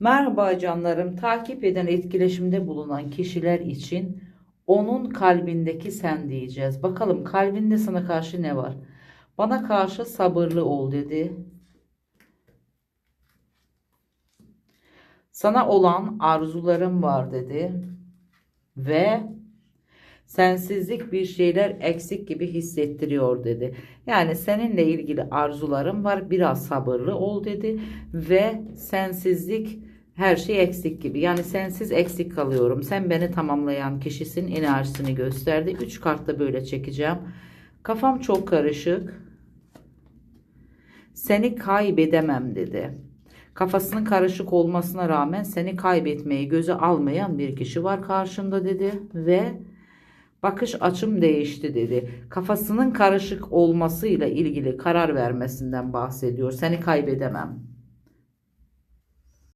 Merhaba canlarım. Takip eden etkileşimde bulunan kişiler için onun kalbindeki sen diyeceğiz. Bakalım kalbinde sana karşı ne var? Bana karşı sabırlı ol dedi. Sana olan arzularım var dedi. Ve sensizlik bir şeyler eksik gibi hissettiriyor dedi. Yani seninle ilgili arzularım var biraz sabırlı ol dedi ve sensizlik her şey eksik gibi. Yani sensiz eksik kalıyorum. Sen beni tamamlayan kişisin enerjisini gösterdi. 3 kartta böyle çekeceğim. Kafam çok karışık. Seni kaybedemem dedi. Kafasının karışık olmasına rağmen seni kaybetmeyi göze almayan bir kişi var karşımda dedi ve bakış açım değişti dedi. Kafasının karışık olmasıyla ilgili karar vermesinden bahsediyor. Seni kaybedemem.